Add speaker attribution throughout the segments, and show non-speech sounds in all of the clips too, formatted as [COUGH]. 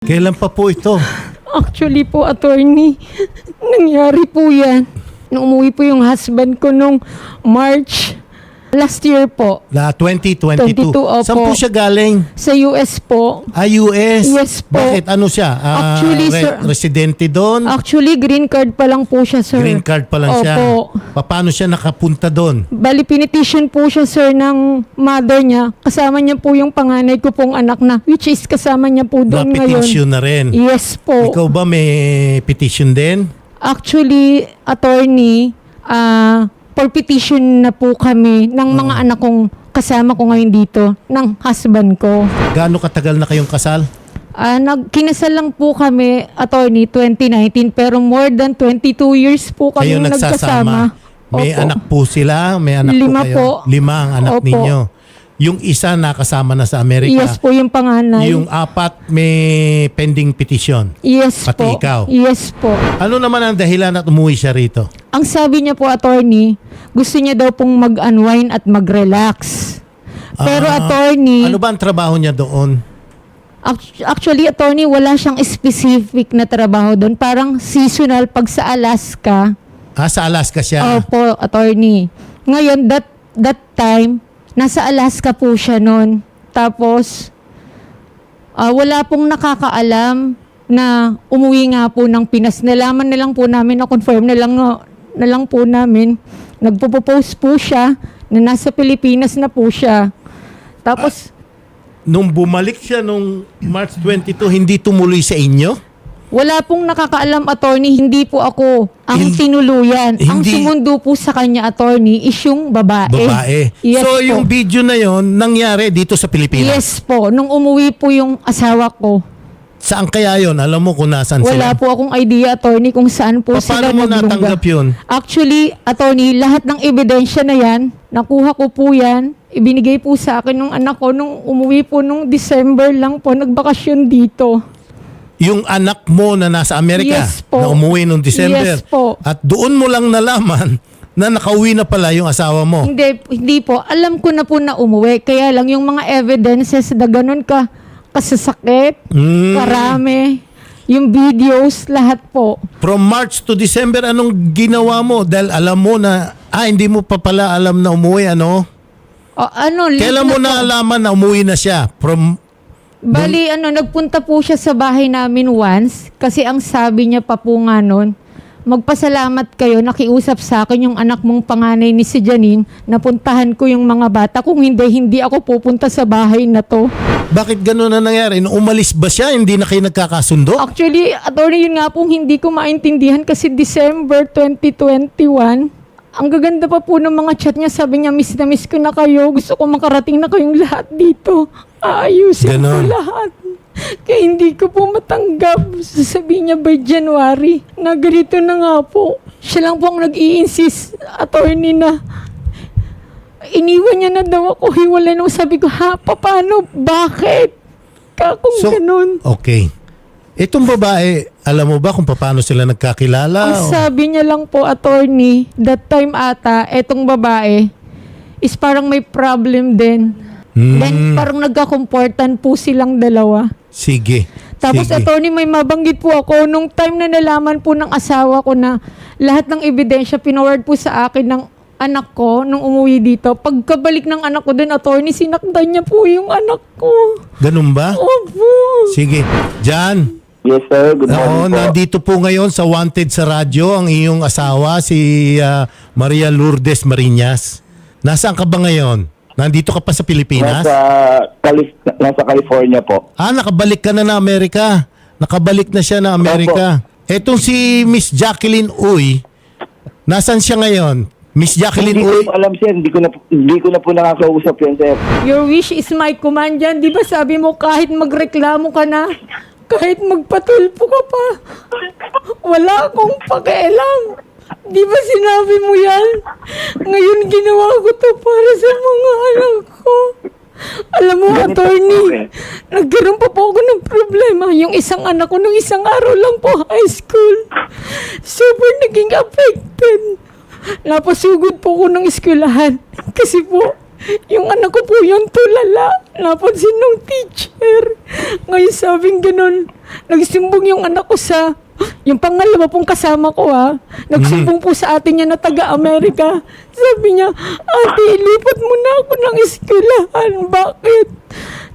Speaker 1: Kailan pa po ito?
Speaker 2: Actually po, attorney, nangyari po yan. Nung umuwi po yung husband ko nung March last year po
Speaker 1: Na 2022.
Speaker 2: 22, opo.
Speaker 1: Saan po siya galing?
Speaker 2: sa US po.
Speaker 1: Ah, US?
Speaker 2: Yes po.
Speaker 1: Bakit? Ano siya? Ah,
Speaker 2: Actually, sir-
Speaker 1: Residente doon?
Speaker 2: Actually, green card pa lang po siya, sir.
Speaker 1: Green card pa lang siya.
Speaker 2: Opo.
Speaker 1: Pa- Paano siya nakapunta doon?
Speaker 2: Bali, pinetition po siya, sir, ng mother niya. Kasama niya po yung panganay ko pong anak na, which is kasama niya po doon ngayon.
Speaker 1: Na-petition na rin.
Speaker 2: Yes po.
Speaker 1: Ikaw ba may petition din?
Speaker 2: Actually, attorney, ah, for petition na po kami ng mga
Speaker 1: Hmm.
Speaker 2: anak kong kasama ko ngayon dito, ng husband ko.
Speaker 1: Gaano katagal na kayong kasal?
Speaker 2: Ah, nagkinasal lang po kami, attorney, 2019, pero more than 22 years po kami
Speaker 1: Kayo nagsasama?
Speaker 2: nagkasama.
Speaker 1: May
Speaker 2: Opo.
Speaker 1: anak po sila? May anak
Speaker 2: Lima
Speaker 1: po kayo?
Speaker 2: po.
Speaker 1: Lima ang anak
Speaker 2: Opo.
Speaker 1: ninyo. Yung isa nakasama na sa Amerika.
Speaker 2: Yes po yung panganay.
Speaker 1: Yung apat may pending petition.
Speaker 2: yes
Speaker 1: pati
Speaker 2: po.
Speaker 1: ikaw.
Speaker 2: Yes po.
Speaker 1: Ano naman ang dahilan at umuwi siya rito?
Speaker 2: Ang sabi niya po, attorney, gusto niya daw pong mag-unwind at mag-relax. Pero
Speaker 1: Ah,
Speaker 2: attorney,
Speaker 1: Ano ba ang trabaho niya doon?
Speaker 2: Act- Actually, attorney, wala siyang specific na trabaho doon. Parang seasonal pag sa Alaska.
Speaker 1: Ah, sa Alaska siya.
Speaker 2: Opo, attorney. Ngayon, that, that time, nasa Alaska po siya noon. Tapos, ah, wala pong nakakaalam na umuwi nga po ng Pinas. Nalaman na lang po namin, na-confirm na lang, na lang po namin. Nagpo-post po siya na nasa Pilipinas na po siya. Tapos,
Speaker 1: Nung bumalik siya nung March 22, hindi tumuloy sa inyo?
Speaker 2: Wala pong nakakaalam, attorney. Hindi po ako ang
Speaker 1: Hin-
Speaker 2: tinuluyan. Ang
Speaker 1: hindi-
Speaker 2: sumundo po sa kanya, attorney, is yung babae.
Speaker 1: Babae.
Speaker 2: Yes
Speaker 1: so
Speaker 2: po.
Speaker 1: yung video na yon nangyari dito sa Pilipinas.
Speaker 2: Yes po. Nung umuwi po yung asawa ko,
Speaker 1: Saan kaya yon? Alam mo kung nasaan
Speaker 2: wala
Speaker 1: sila?
Speaker 2: po akong idea, attorney, kung saan po
Speaker 1: Pa-
Speaker 2: sila
Speaker 1: Paano mo
Speaker 2: naglungga.
Speaker 1: natanggap yun?
Speaker 2: Actually, attorney, lahat ng ebidensya na yan, nakuha ko po yan, ibinigay po sa akin nung anak ko nung umuwi po nung December lang po, nagbakasyon dito.
Speaker 1: Yung anak mo na nasa Amerika
Speaker 2: Yes po.
Speaker 1: na umuwi nung December.
Speaker 2: Yes po.
Speaker 1: At doon mo lang nalaman [LAUGHS] na nakauwi na pala yung asawa mo.
Speaker 2: Hindi, hindi po. Alam ko na po na umuwi. Kaya lang yung mga evidences na ganun ka, kasasakit,
Speaker 1: Mm.
Speaker 2: karami, yung videos, lahat po.
Speaker 1: From March to December, anong ginawa mo? Dahil alam mo na, ah, hindi mo pa pala alam na umuwi, ano?
Speaker 2: O, ano, late
Speaker 1: Kailan mo
Speaker 2: po.
Speaker 1: na alaman na umuwi na siya? From,
Speaker 2: Bali, ano, nagpunta po siya sa bahay namin once kasi ang sabi niya pa po nga nun, magpasalamat kayo, nakiusap sa akin yung anak mong panganay ni si Janine, napuntahan ko yung mga bata. Kung hindi, hindi ako pupunta sa bahay na to.
Speaker 1: bakit gano'n na nangyari? Nung umalis ba siya? Hindi na kayo nagkakasundo?
Speaker 2: Actually, attorney, yun nga pong hindi ko maintindihan kasi December 2021, ang gaganda pa po ng mga chat niya. Sabi niya, miss na miss ko na kayo. Gusto ko makarating na kayong lahat dito. Aayusin
Speaker 1: Ganon.
Speaker 2: ko lahat. Kaya hindi ko po matanggap. Sasabihin niya by January na ganito na nga po. Siya lang po ang nag-i-insist, attorney na iniwan niya na daw ako. Hiwalay nung sabi ko, ha, paano? Bakit? Ka kung
Speaker 1: So,
Speaker 2: ganun.
Speaker 1: Okay. Itong babae, alam mo ba kung paano sila nagkakilala?
Speaker 2: Ang sabi niya lang po, attorney, that time ata, etong babae, is parang may problem din.
Speaker 1: Hmm,
Speaker 2: Then parang nagkakomportan po silang dalawa.
Speaker 1: sige.
Speaker 2: Tapos
Speaker 1: sige.
Speaker 2: attorney, may mabanggit po ako, nung time na nalaman po ng asawa ko na lahat ng ebidensya pinoward po sa akin ng anak ko nung umuwi dito. Pagkabalik ng anak ko din, attorney, sinaktan niya po yung anak ko.
Speaker 1: Ganun ba?
Speaker 2: Opo.
Speaker 1: Sige. Jan,
Speaker 3: Yes, sir. Good
Speaker 1: Oo,
Speaker 3: morning po.
Speaker 1: nandito po ngayon sa Wanted sa radyo ang iyong asawa, si ah, Maria Lourdes Marinas. Nasaan ka ba ngayon? Nandito ka pa sa Pilipinas?
Speaker 3: Nasa, Calif- nasa California po.
Speaker 1: Ah, nakabalik ka na na Amerika. Nakabalik na siya na Amerika. Etong si Miss Jacqueline Uy, nasan siya ngayon? Miss Jacqueline
Speaker 3: Hindi ko
Speaker 1: Uy,
Speaker 3: po alam, sir. Hindi ko na, hindi ko na po nakakausap yan, sir.
Speaker 2: Your wish is my command yan. Di ba sabi mo kahit magreklamo ka na, kahit magpatulpo ka pa, wala akong pakialam. Di ba sinabi mo yan? Ngayon ginawa ko to para sa mga anak ko. Alam mo,
Speaker 3: Ganito
Speaker 2: attorney,
Speaker 3: po eh.
Speaker 2: nagkaroon pa po ako ng problema. Yung isang anak ko nung isang araw lang po, high school. Super naging affected. Napasugod po ko ng eskwelahan. Kasi po, Yung anak ko po yung tulala. Napansin nung teacher. Ngayon sabing ganun, nagsimbong yung anak ko sa, yung pangalawa pong kasama ko ha, nagsimbong po sa atin niya na taga-Amerika. Sabi niya, ate, ilipat mo na ako ng eskwelahan. Bakit?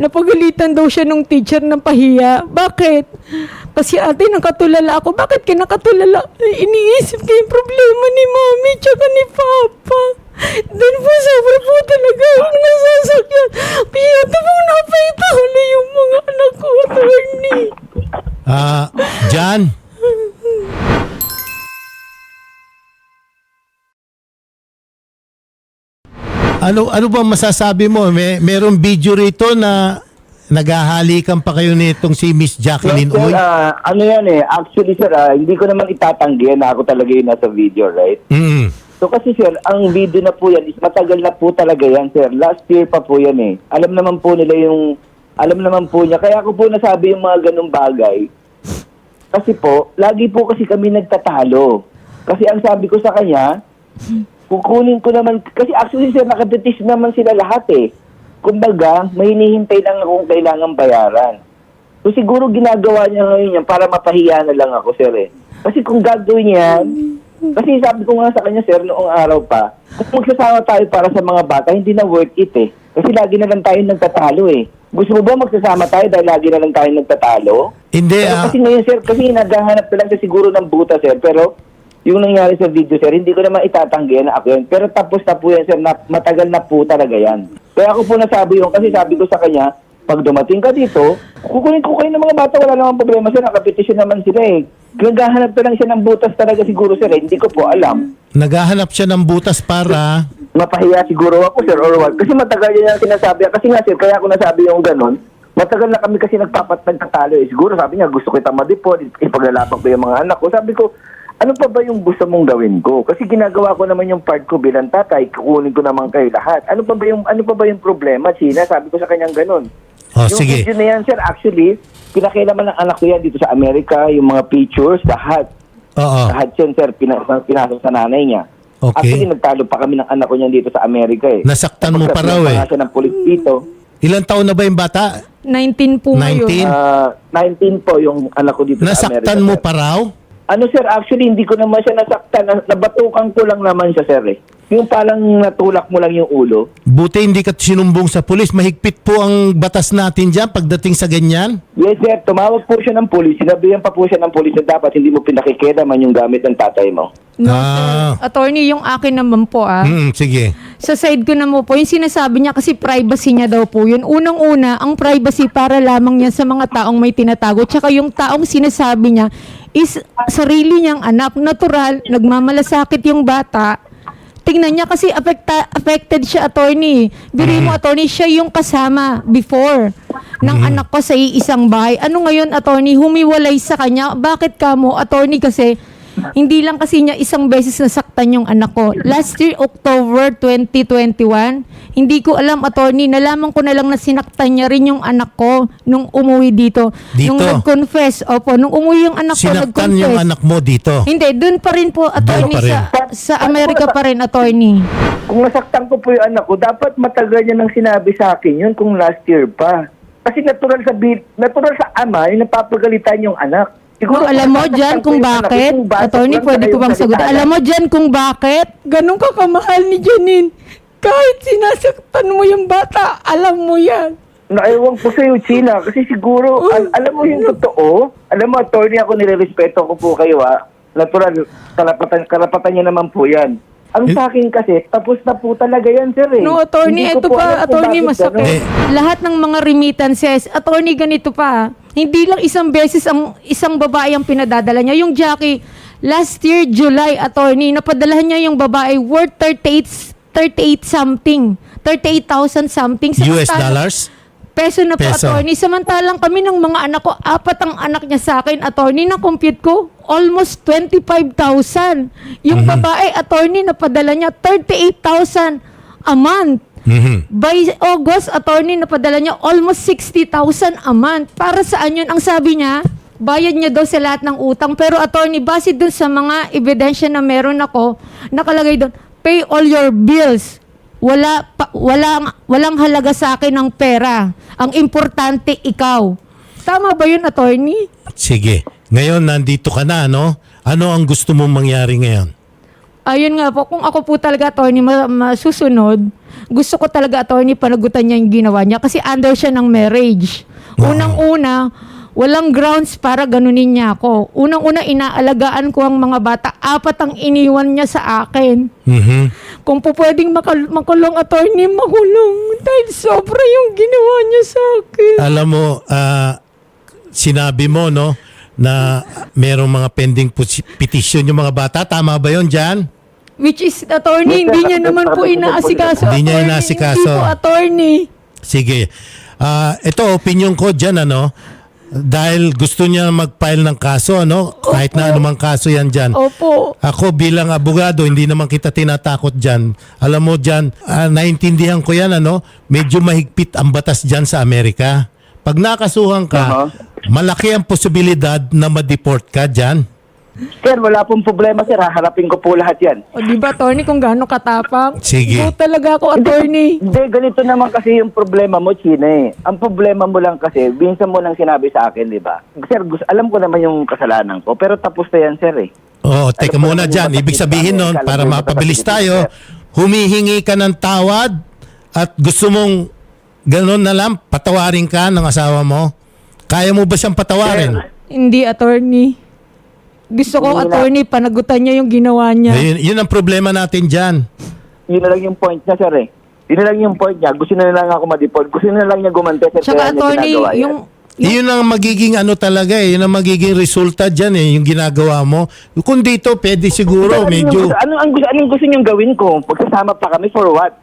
Speaker 2: Napagalitan daw siya nung teacher ng pahiya. Bakit? Kasi ate, nakatulala ako. Bakit ka nakatulala? Iniisip ko yung problema
Speaker 1: Ano ba masasabi mo? May merong video rito na naghahalikan pa kayo nitong si Miss Jacqueline
Speaker 3: Yes,
Speaker 1: Uy.
Speaker 3: ah, ano yan eh. Actually, sir, ah, hindi ko naman itatanggi na ako talaga yung nasa video, right?
Speaker 1: Mm.
Speaker 3: So kasi sir, ang video na po yan is matagal na po talaga yan, sir. Last year pa po yan eh. Alam naman po nila yung, alam naman po niya. Kaya ako po nasabi yung mga ganong bagay. Kasi po, lagi po kasi kami nagtatalo. Kasi ang sabi ko sa kanya, kukunin ko naman, kasi actually sir, nakapetis naman sila lahat eh. Kumbaga, may hinihintay lang akong kailangan bayaran. So siguro ginagawa niya ngayon yan para mapahiya na lang ako, sir eh. Kasi kung gagawin yan, kasi sabi ko nga sa kanya, sir, noong araw pa, kung magsasama tayo para sa mga bata, hindi na worth it eh. Kasi lagi na lang tayo nagtatalo eh. Gusto mo ba magsasama tayo dahil lagi na lang tayo nagtatalo?
Speaker 1: Hindi
Speaker 3: Pero
Speaker 1: ah,
Speaker 3: kasi ngayon, sir, kasi naghahanap na lang siya siguro ng buta, sir. Pero yung nangyari sa video, sir, hindi ko naman itatanggihan na ako yun. Pero tapos na po yan, sir, na, matagal na po talaga yan. Kaya ako po nasabi yun, kasi sabi ko sa kanya, pag dumating ka dito, kukunin ko kayo ng mga bata, wala namang problema, sir. Nakapetisyon naman sila eh. Naghahanap na lang siya ng butas talaga siguro, sir. Eh. Hindi ko po alam.
Speaker 1: naghahanap siya ng butas para
Speaker 3: Mapahiya siguro ako, sir, or what. Kasi matagal yan ang sinasabi. Kasi nga, sir, kaya ako nasabi yung ganun, matagal na kami kasi nagpapat nagtatalo eh. Siguro sabi niya, gusto kita madipon, ipaglalapan ko yung mga anak ko. Sabi ko, ano pa ba yung gusto mong gawin ko? Kasi ginagawa ko naman yung part ko bilang tatay, kukunin ko naman kayo lahat. Ano pa ba yung ano pa ba yung problema, China? Sabi ko sa kanyang ganun.
Speaker 1: Oh,
Speaker 3: yung
Speaker 1: sige.
Speaker 3: video na yan, sir, actually, pinakilaman ng anak ko yan dito sa Amerika, yung mga pictures, lahat.
Speaker 1: Oo.
Speaker 3: Lahat yan, sir, pina- pinasok sa nanay niya.
Speaker 1: Okay.
Speaker 3: Actually, nagtalo pa kami ng anak ko niyan dito sa Amerika eh.
Speaker 1: Nasaktan mo pa raw eh.
Speaker 3: siya ng pulis dito.
Speaker 1: Ilang taon na ba yung bata?
Speaker 2: 19 po
Speaker 1: 19?
Speaker 2: ngayon.
Speaker 3: Ah, 19 po yung anak ko dito sa Amerika.
Speaker 1: Nasaktan mo
Speaker 3: sir.
Speaker 1: pa raw?
Speaker 3: Ano sir, actually hindi ko naman siya nasaktan. Na- Nabatukan ko lang naman siya sir eh. Yung palang natulak mo lang yung ulo.
Speaker 1: Buti hindi ka sinumbong sa pulis. Mahigpit po ang batas natin dyan pagdating sa ganyan.
Speaker 3: Yes sir, tumawag po siya ng pulis. Sinabihan pa po siya ng pulis na dapat hindi mo pinakikita man yung gamit ng tatay mo.
Speaker 2: No,
Speaker 1: Ah.
Speaker 2: sir. Attorney, yung akin naman po ah.
Speaker 1: Mm, sige.
Speaker 2: Sa side ko naman po, yung sinasabi niya kasi privacy niya daw po yun. Unang-una, ang privacy para lamang niya sa mga taong may tinatago. Tsaka yung taong sinasabi niya is sarili niyang anak. Natural, nagmamalasakit yung bata. Tingnan niya kasi affecta, affected siya, attorney. Biri mo, attorney, siya yung kasama before ng anak ko sa iisang bahay. Ano ngayon, attorney, humiwalay sa kanya? Bakit ka mo, attorney, kasi hindi lang kasi niya isang beses nasaktan yung anak ko. Last year, October 2021, hindi ko alam, attorney, nalaman ko na lang na sinaktan niya rin yung anak ko nung umuwi dito.
Speaker 1: Dito?
Speaker 2: Nung nag-confess, opo, nung umuwi yung anak ko,
Speaker 1: Sinaktan
Speaker 2: nag-confess.
Speaker 1: yung anak mo dito.
Speaker 2: Hindi, dun pa rin po, attorney,
Speaker 1: pa rin.
Speaker 2: sa, sa Amerika pa rin, attorney.
Speaker 3: Kung nasaktan ko po yung anak ko, dapat matagal niya nang sinabi sa akin yun kung last year pa. Kasi natural sa bil- natural sa ama yung napapagalitan yung anak.
Speaker 2: Kung
Speaker 3: Siguro
Speaker 2: alam mo dyan kung bakit, attorney, pwede ko bang
Speaker 3: salita.
Speaker 2: Alam mo dyan kung bakit? Ganun ka kamahal ni Janine. Kahit sinasaktan mo yung bata, alam mo yan.
Speaker 3: Naiwan ko sa'yo, China, kasi siguro, al- alam mo yung totoo, alam mo, attorney ako, nirerespeto ko po kayo, ha. Natural, karapatan, karapatan niya naman po yan. Ang
Speaker 1: Eh-
Speaker 3: sa akin kasi, tapos na po talaga yan, sir, eh.
Speaker 2: No, attorney,
Speaker 3: Hindi ko
Speaker 2: ito
Speaker 3: po alam
Speaker 2: pa,
Speaker 3: kung
Speaker 2: attorney,
Speaker 3: bakit
Speaker 2: masakit.
Speaker 3: ganun.
Speaker 1: Eh.
Speaker 2: Lahat ng mga remittances, attorney, ganito pa. Hindi lang isang beses ang isang babae ang pinadadala niya. Yung Jackie, last year, July, attorney, napadalahan niya yung babae worth 38, 38 something. 38,000 something.
Speaker 1: US
Speaker 2: Samantala-
Speaker 1: dollars?
Speaker 2: Peso na po,
Speaker 1: Peso.
Speaker 2: attorney. Samantalang kami ng mga anak ko, apat ang anak niya sa akin, attorney, na compute ko, almost 25,000. Yung babae, attorney, napadala niya 38,000 a month.
Speaker 1: Mhm.
Speaker 2: By August, attorney, napadala niya almost 60,000 a month. Para saan yun? Ang sabi niya, bayad niya daw sa lahat ng utang. Pero attorney, base dun sa mga ebidensya na meron ako, nakalagay doon, pay all your bills. wala pa, walang walang halaga sa akin ng pera. Ang importante ikaw. Tama ba 'yun, attorney?
Speaker 1: Sige. Ngayon, nandito ka na, no? Ano ang gusto mong mangyari ngayon?
Speaker 2: Ayun nga po, kung ako po talaga attorney ma- masusunod, gusto ko talaga attorney panagutan niya yung ginawa niya kasi under siya ng marriage. Unang-una, walang grounds para ganunin niya ako. Unang-una, inaalagaan ko ang mga bata. Apat ang iniwan niya sa akin.
Speaker 1: Mhm.
Speaker 2: Kung po pwedeng makal- makulong attorney, makulong. Dahil sobra yung ginawa niya sa akin.
Speaker 1: Alam mo, ah, sinabi mo, no, na merong mga pending petition yung mga bata. Tama ba yon Jan?
Speaker 2: Which is, attorney, hindi niya naman po inaasikaso.
Speaker 1: Hindi niya inaasikaso.
Speaker 2: Hindi po, attorney.
Speaker 1: Sige. Ah, ito, opinion ko dyan, ano, dahil gusto niya mag-file ng kaso, ano, kahit na anumang kaso yan dyan.
Speaker 2: Opo.
Speaker 1: Ako bilang abogado, hindi naman kita tinatakot dyan. Alam mo dyan, ah, naintindihan ko yan, ano, medyo mahigpit ang batas dyan sa Amerika. Pag nakasuhan ka. Malaki ang posibilidad na ma-deport ka dyan.
Speaker 3: Sir, wala pong problema, sir. Haharapin ko po lahat yan.
Speaker 2: O di ba, attorney, kung gaano katapang?
Speaker 1: Sige.
Speaker 2: Po talaga ako, attorney.
Speaker 3: Hindi, ganito naman kasi yung problema mo, China eh. Ang problema mo lang kasi, binsan mo nang sinabi sa akin, di ba? Sir, gusto, alam ko naman yung kasalanan ko, pero tapos na yan, sir eh.
Speaker 1: Oo, teka
Speaker 3: Ano po
Speaker 1: muna
Speaker 3: naman
Speaker 1: dyan.
Speaker 3: yung
Speaker 1: Ibig sabihin nun,
Speaker 3: matatakit
Speaker 1: para mapabilis tayo, humihingi ka ng tawad at gusto mong ganun na lang, patawarin ka ng asawa mo. Kaya mo ba siyang patawarin?
Speaker 2: Hindi, attorney. Gusto ko,
Speaker 3: Hindi na.
Speaker 2: attorney, panagutan niya yung ginawa niya.
Speaker 1: Yun, yun ang problema natin dyan.
Speaker 3: Yun na lang yung point niya, sir eh. Yun na lang yung point niya. Gusto na lang ako ma-deport. Gusto na lang niya gumante, sir.
Speaker 2: Tsaka,
Speaker 3: kaya niya
Speaker 2: attorney,
Speaker 3: ginagawa yan.
Speaker 2: yung... yung
Speaker 1: Yun ang magiging ano talaga eh. Yun ang magiging resulta dyan eh. Yung ginagawa mo. Kung dito, pwede siguro.
Speaker 3: Sir, ano yung
Speaker 1: Medyo...
Speaker 3: gusto- Ano, ang gusto, anong gusto niyong gawin ko? Pagsasama pa kami for what?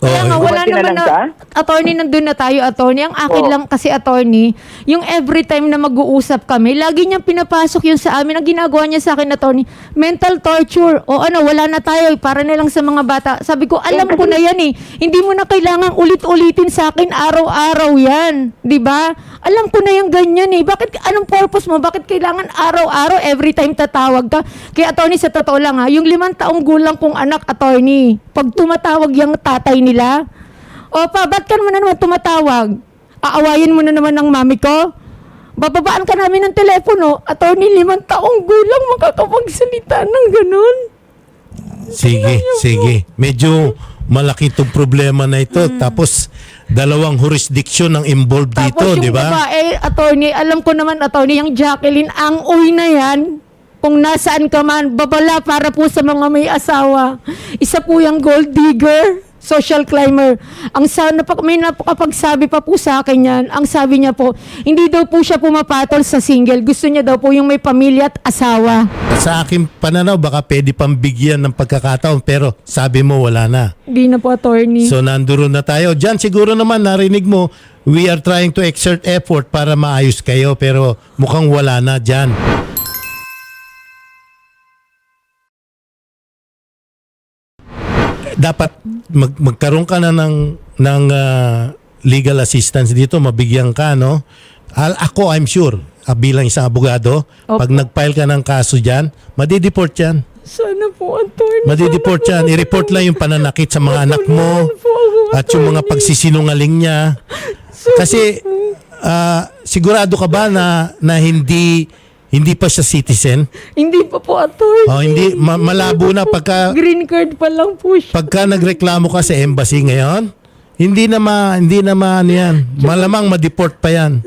Speaker 2: Kaya nga, wala
Speaker 3: na
Speaker 2: naman
Speaker 3: lang
Speaker 2: na, attorney, nandun na tayo, attorney. Ang akin
Speaker 3: Oo.
Speaker 2: lang kasi, attorney, yung every time na mag-uusap kami, lagi niyang pinapasok yun sa amin. Ang ginagawa niya sa akin, attorney, mental torture. O ano, wala na tayo, para na lang sa mga bata. Sabi ko, alam ko na yan eh. Hindi mo na kailangan ulit-ulitin sa akin araw-araw yan. 'Di ba? Alam ko na yung ganyan eh. Bakit, anong purpose mo? Bakit kailangan araw-araw, every time tatawag ka? Kaya, attorney, sa totoo lang ha, yung limang taong gulang kong anak, attorney, pag tumatawag yung tatay nila, Opa, ba't ka naman na naman tumatawag? Aawayin mo na naman ng mami ko? Bababaan ka namin ng telepono. Attorney, limang taong gulang makakapagsalita ng ganun.
Speaker 1: Sige, sige. Medyo malaki itong problema na ito. Tapos, dalawang jurisdiction ang involved dito,
Speaker 2: Tapos yung
Speaker 1: di ba?
Speaker 2: babae, attorney, alam ko naman, attorney, yung Jacqueline, ang uy na yan. Kung nasaan ka man, babala para po sa mga may asawa. Isa po yung gold digger, social climber. Ang sa, napak, may napakapagsabi pa po sa akin yan. Ang sabi niya po, hindi daw po siya pumapatol sa single. Gusto niya daw po yung may pamilya at asawa.
Speaker 1: Sa aking pananaw, baka pwede pang bigyan ng pagkakataon. Pero sabi mo, wala na.
Speaker 2: Hindi na po, attorney.
Speaker 1: So nandoon na tayo. Diyan siguro naman narinig mo, we are trying to exert effort para maayos kayo pero mukhang wala na diyan. Dapat mag- magkaroon ka na ng ng ah, legal assistance dito, mabigyan ka no. Al- ako I'm sure ah, bilang isang abogado,
Speaker 2: Opo.
Speaker 1: pag nag-file ka ng kaso diyan, madideport 'yan.
Speaker 2: Sana po, attorney.
Speaker 1: Madideport yan. I-report lang yung pananakit sa mga anak mo at yung mga pagsisinungaling niya. Kasi ah, sigurado ka ba na na hindi hindi pa siya citizen?
Speaker 2: Hindi pa po, attorney.
Speaker 1: Oh, hindi ma- malabo na pagka
Speaker 2: Green card pa lang po siya.
Speaker 1: pagka nagreklamo ka sa embassy ngayon. Hindi na ma hindi na ma ano yan. Malamang ma-deport pa yan.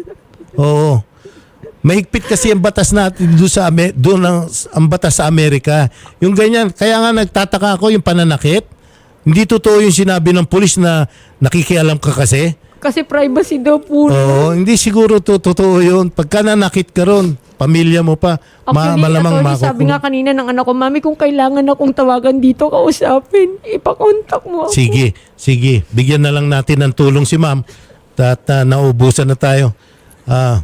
Speaker 1: Oo. Mahigpit kasi ang batas natin doon sa Ame- doon ang, ang batas sa Amerika. Yung ganyan, kaya nga nagtataka ako yung pananakit. Hindi totoo yung sinabi ng pulis na nakikialam ka kasi.
Speaker 2: Kasi privacy daw po.
Speaker 1: Oo, hindi siguro to totoo yun. Pagka nanakit ka ron, pamilya mo pa, ma-
Speaker 2: Actually,
Speaker 1: malamang
Speaker 2: attorney, sabi nga kanina ng anak ko, Mami, kung kailangan akong tawagan dito, kausapin, ipakontak mo ako.
Speaker 1: Sige, sige. Bigyan na lang natin ng tulong si ma'am. At uh, naubusan na tayo. Ah,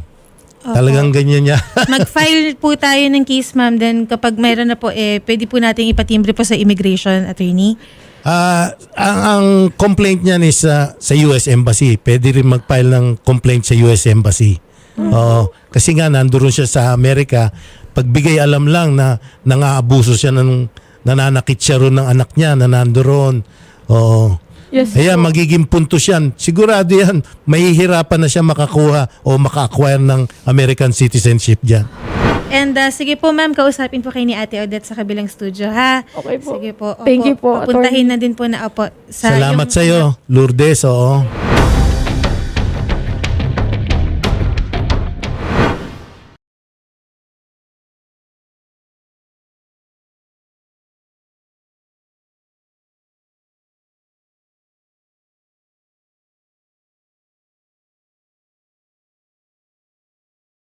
Speaker 1: talagang ganyan niya. [LAUGHS]
Speaker 4: Mag-file po tayo ng case, ma'am. Then kapag mayroon na po, eh, pwede po nating ipatimbre po sa immigration attorney.
Speaker 1: Ah, ang, ang complaint niyan is ah, sa US Embassy. Pwede rin mag-file ng complaint sa US Embassy. Oo. Kasi nga, nandoon siya sa Amerika. Pagbigay alam lang na nangaabuso siya ng nananakit siya ron ng anak niya na nandoon. Oo.
Speaker 2: Yes
Speaker 1: Ayan, magiging puntos yan. Sigurado yan, mahihirapan na siya makakuha o maka-acquire ng American citizenship dyan.
Speaker 4: And uh, sige po ma'am, kausapin po kayo ni Ate Odette sa kabilang studio ha.
Speaker 2: Okay po.
Speaker 4: Sige po. Opo.
Speaker 2: Thank you po,
Speaker 4: Papuntahin na din po na opo. Sa
Speaker 1: Salamat
Speaker 4: yung-
Speaker 1: sa iyo, Lourdes. Oo.